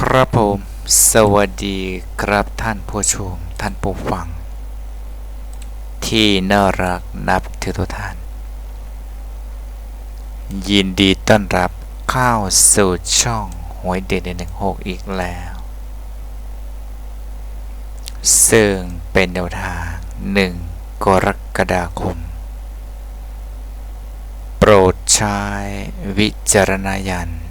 ครับผม สวัสดีครับท่านผู้ชม ท่านผู้ฟัง ที่น่ารักนับถือทุกท่าน ยินดีต้อนรับเข้าสู่ช่องหวยเด็ดหนึ่งหกอีกแล้ว ซึ่งเป็นแนวทางหนึ่งกรกฎาคม โปรดใช้วิจารณญาณ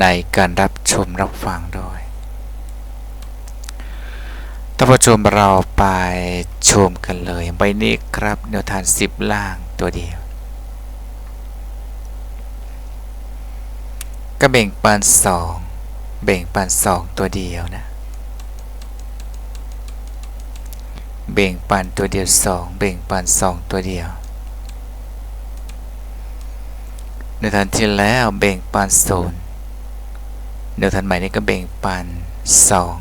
ในการรับชมรับฟังด้วยท่านผู้ชมเราไปชมกันเลยใบนี้ครับแนวทางสิบล่างตัวเดียวก็แบ่งปันสองแบ่งปันสองตัวเดียวนะแบ่งปันตัวเดียวสองแบ่งปันสองตัวเดียว ในทันที่แล้วแบ่งปันศูนย์ เดี๋ยวทันใหม่นี้ก็แบ่งปันสอง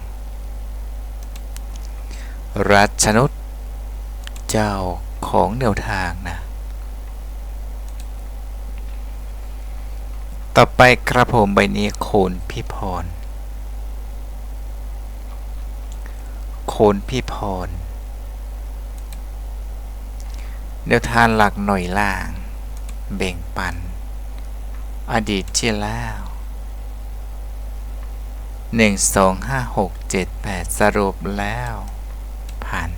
รัชนุษเจ้าของแนวทางนะ ต่อไปครับผมใบนี้โคนพี่พร โคนพี่พรแนวทางหลักหน่อยล่างแบ่งปัน อดีตที่แล้ว 1 2 5 6 7 8 สรุปแล้วพัน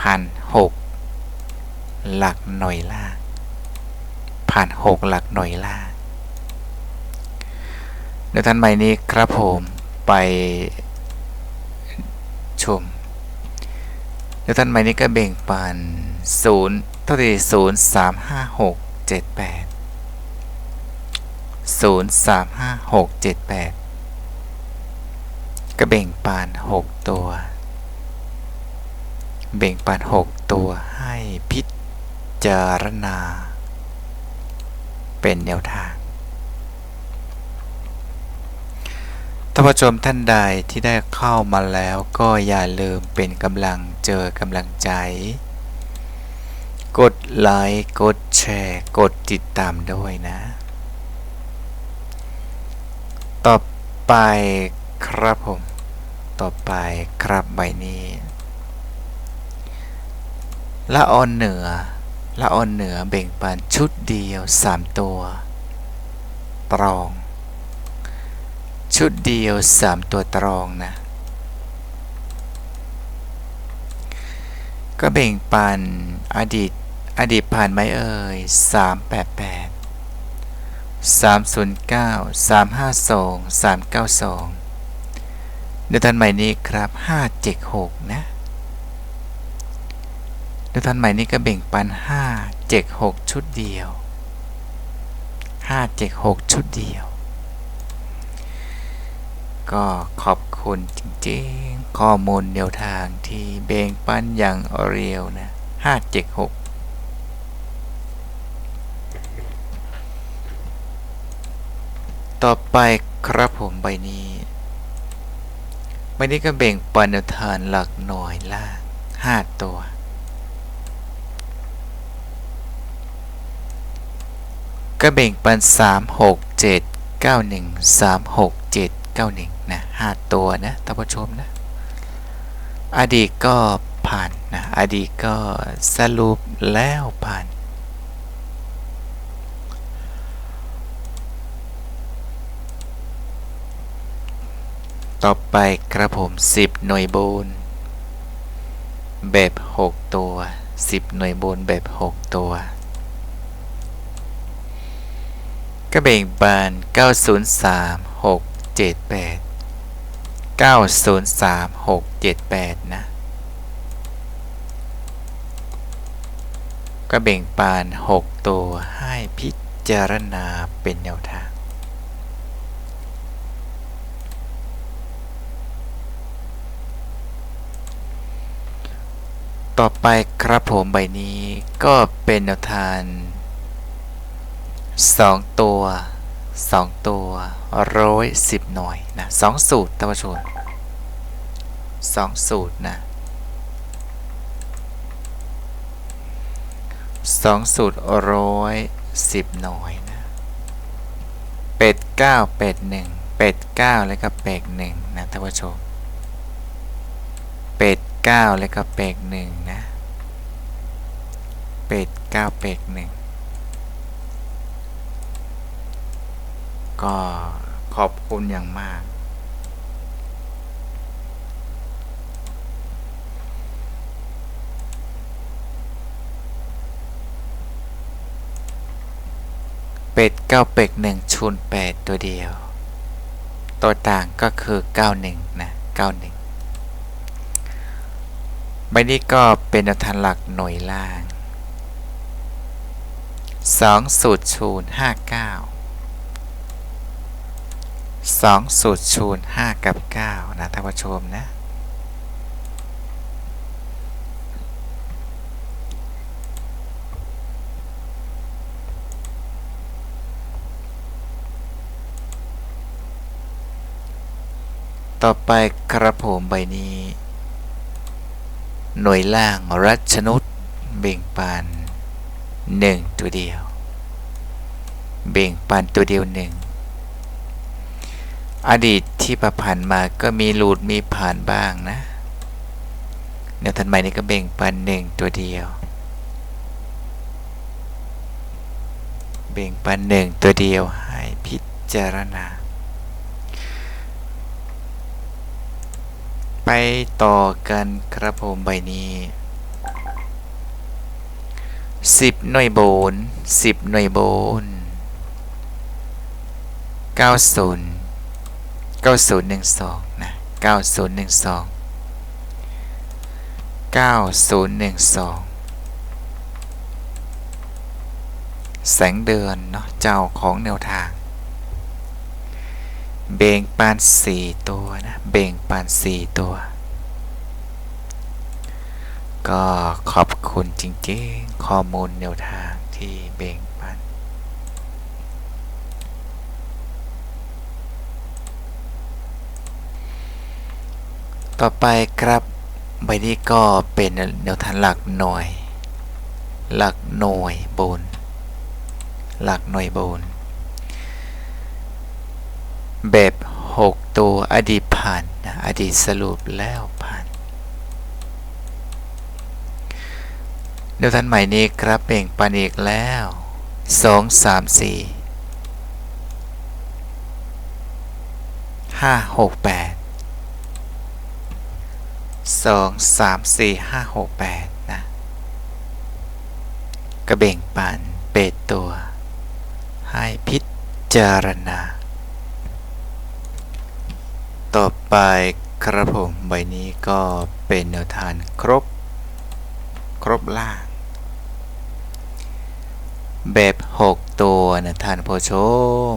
พันหกหลักหน่วยล่างพันหกหลักหน่วยล่างเดี๋ยวท่านใหม่นี้ครับผมไปชมเดี๋ยวท่านใหม่นี้ก็เบ่งปันศูนย์เท่าที่จ็ดแปด ศูนย์สามห้าหกเจ็ดแปดก็เบ่งปานหกตัว เบ่งปานหกตัวให้พิจารณา เป็นแนวทางท่านผู้ชมท่านใดที่ได้เข้ามาแล้วก็อย่าลืมเป็นกำลังเจอกำลังใจ กดไลค์ กดแชร์ กดติดตามด้วยนะ ต่อไปครับผม ต่อไปครับใบนี้ ละออนเหนือ ละออนเหนือเบ่งปันชุดเดียว3ตัว ตรอง ชุดเดียว3ตัวตรองนะ ก็เบ่งปันอดีต อดีตผ่านไหมเอ่ย388 309 352 392เดี๋ยวท่านใหม่นี้ครับ 576 นะเดี๋ยวท่านใหม่นี้ก็เบ่งปัน 576 ชุดเดียว 576 ชุดเดียว ก็ขอบคุณจริงๆ ข้อมูลแนวทางที่เบ่งปันอย่างเรียวนะ 576 ต่อไปครับผมใบนี้ใบนี้ก็แบ่งปันแนวทานหลักหน่อยล่างห้าตัวก็แบ่งปันสามหกเจ็ดเก้าหนึ่งสามหกเจ็ดเก้าหนึ่งนะห้าตัวนะท่านผู้ชมนะ อดีตก็ผ่านนะ อดีตก็สรุปแล้วผ่าน ต่อไปกระผม 10 หน่วยโบน แบบ 6 ตัว 10 หน่วยโบนแบบ 6 ตัวก็แบ่งบาน 903 6 7 8 903 6 7 8 นะ ก็แบ่งปาน 6 ตัวให้พิจารณาเป็นแนวทาง ต่อไปครับผมใบนี้ก็เป็นแนวทาง2 ตัว 2 ตัวร้อยสิบหน่วยนะสองสูตรท่านผู้ชมสองสูตรนะสองสูตรร้อยสิบหน่วยนะเป็ดเก้าเป็ดหนึ่งเป็ดเก้าแล้วก็เป็ดหนึ่งนะท่านผู้ชมเป็ด 9 แล้วก็เปกหนึ่งนะ เป็ด9เปกหนึ่งก็ขอบคุณอย่างมาก เป็ด9เป็กหนึ่งชูน8ตัวเดียว ตัวต่างก็คือ 91 นะ 91 ใบนี้ก็เป็นอัฐานหลักหน่วยล่าง 2 สูตรชูน59 2 สูตรชูน5กับ 9 นะท่านผู้ชมนะ ต่อไปกระผมใบนี้ หน่วยล่างรัชนุษเบ่งปันหนึ่งตัวเดียว เบ่งปันตัวเดียวหนึ่งอดีตที่ประพันมาก็มีหลุดมีผ่านบ้างนะแนวทันใหม่นี้ก็เบ่งปันหนึ่งตัวเดียว เบ่งปันหนึ่งตัวเดียวให้พิจารณา ไปต่อกันครับผมใบนี้สิบหน่วยโบนสิบหน่วยโบนเก้าศูนย์เก้าศูนย์หนึ่งสองนะเก้าศูนย์หนึ่งสองเก้าศูนย์หนึ่งสองแสงเดือนเนาะเจ้าของแนวทาง เบ่งปานสี่ตัวนะ เบ่งปานสี่ตัว ก็ขอบคุณจริงๆ ข้อมูลแนวทางที่เบ่งปัน ต่อไปครับใบนี้ก็เป็นแนวทางหลักหน่วย หลักหน่วยบน หลักหน่วยบน แบบ 6 ตัวอดีตผ่านนะอดีตสรุปแล้วผ่านเดี๋ยวท่านใหม่นี้ครับเบ่งปันอีกแล้ว 2 3 4 5 6 8 2 3 4 5 6 8 นะ กระเบ่งปันเป็ดตัว ให้พิจารณา ต่อไปครับผมใบนี้ก็เป็นแนวทางครบ ครบล่าง แบบ 6 ตัวนะท่านผู้ชม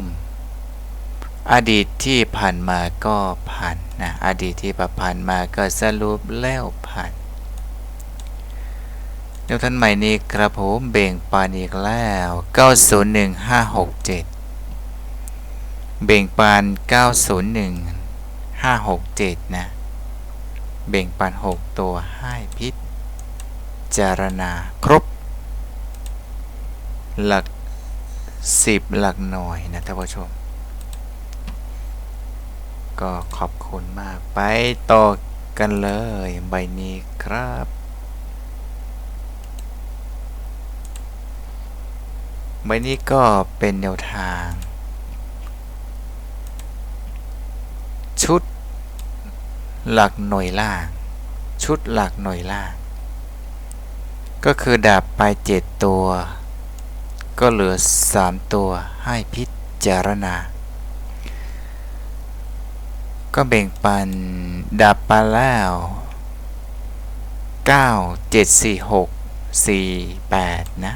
อดีตที่ผ่านมาก็ผ่านนะอดีตที่ผ่านมาก็สรุปแล้วผ่านเดี๋ยวทานใหม่นี้ครับผมเบ่งปานอีกแล้ว 901567 เบ่งปาน 901 567นะ เบ่งปัน6ตัวให้พิจารณาครบ หลัก10หลักหน่วยนะท่านผู้ชม ก็ขอบคุณมากไปต่อกันเลยใบนี้ครับใบนี้ก็เป็นแนวทาง ชุด หลักหน่วยล่าง ชุดหลักหน่วยล่าง ก็คือดาบไปเจ็ดตัว ก็เหลือสามตัวให้พิจารณา ก็แบ่งปันดาบไปแล้ว9 7 4 6 4 8นะ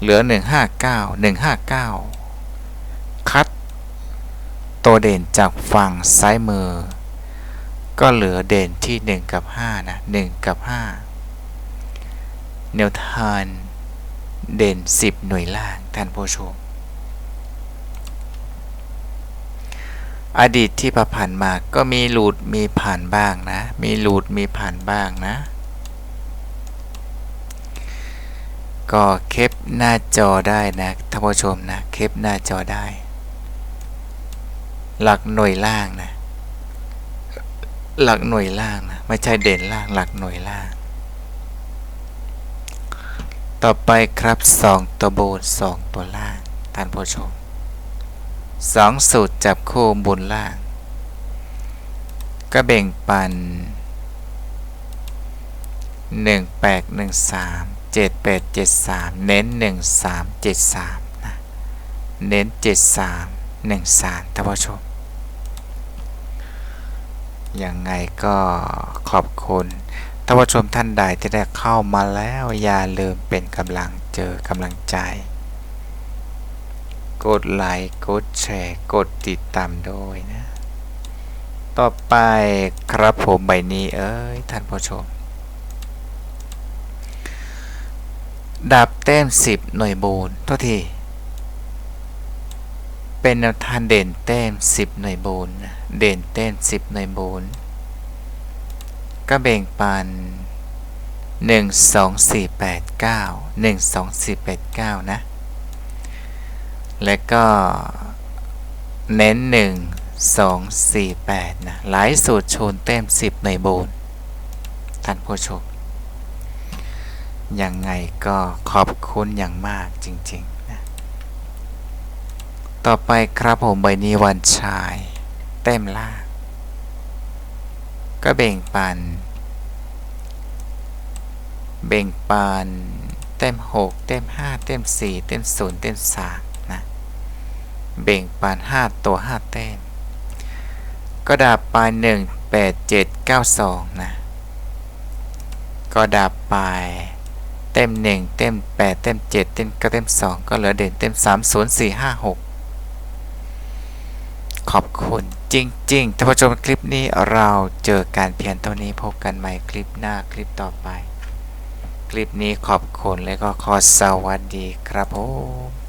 เหลือ159 159คัดตัวเด่นจากฝั่งซ้ายมือ ก็เหลือเด่นที่ 1 กับ 5 นะ 1 กับ 5 แนวทางเด่น 10 หน่วยล่างท่านผู้ชม อดีตที่ผ่านมาก็มีหลุดมีผ่านบ้างนะ มีหลุดมีผ่านบ้างนะ ก็เคปหน้าจอได้นะท่านผู้ชมนะ เคปหน้าจอได้ หลักหน่วยล่างนะ หลักหน่วยล่างนะไม่ใช่เด่นล่างหลักหน่วยล่าง ต่อไปครับสองตัวบนสองตัวล่างท่านผู้ชมสองสูตรจับคู่บนล่าง ก็แบ่งปันหนึ่งแปดหนึ่งสามเจ็ดแปดเจ็ดสามเน้นหนึ่งสามเจ็ดสามนะเน้นเจ็ดสามหนึ่งสามท่านผู้ชม ยังไงก็ขอบคุณท่านผู้ชมท่านใดที่ได้เข้ามาแล้วอย่าลืมเป็นกำลังเจอกำลังใจ กดไลค์กดแชร์ กดติดตามด้วยนะ ต่อไปครับผมใบนี้เอ้ยท่านผู้ชมดาบแต้ม 10 หน่วยบูนโทษที เป็นแนวทางเด่นแต้ม 10 หน่วยบูนนะ เด่นแต้ม10หน่วยบูนก็แบ่งปัน1 2 4 8 9 1 2 4 8 9นะ และก็เน้น1 2 4 8นะหลายสูตรโชนแต้ม10หน่วยบูนท่านผู้ชมยังไงก็ขอบคุณอย่างมากจริงๆนะต่อไปครับผมใบนี้วันชาย ต็มล่าง ก็เบ่งปันเบ่งปัน เต็ม6เต็ม5เต็ม4เต็ม0เต็ม3นะเบ่งปัน5ตัว5เต็มก็ดาบปลาย1 8 7 9 2นะก็ดาบปลายเต็ม1เต็ม8เต็ม7เต็ม9เต็ม2ก็เหลือเด่นเต็ม3 0 4 5 6ขอบคุณ จริงๆท่านผู้ชมคลิปนี้เราเจอการเพียนเท่านี้พบกันใหม่คลิปหน้าคลิปต่อไป คลิปนี้ขอบคุณและก็ขอสวัสดีครับผม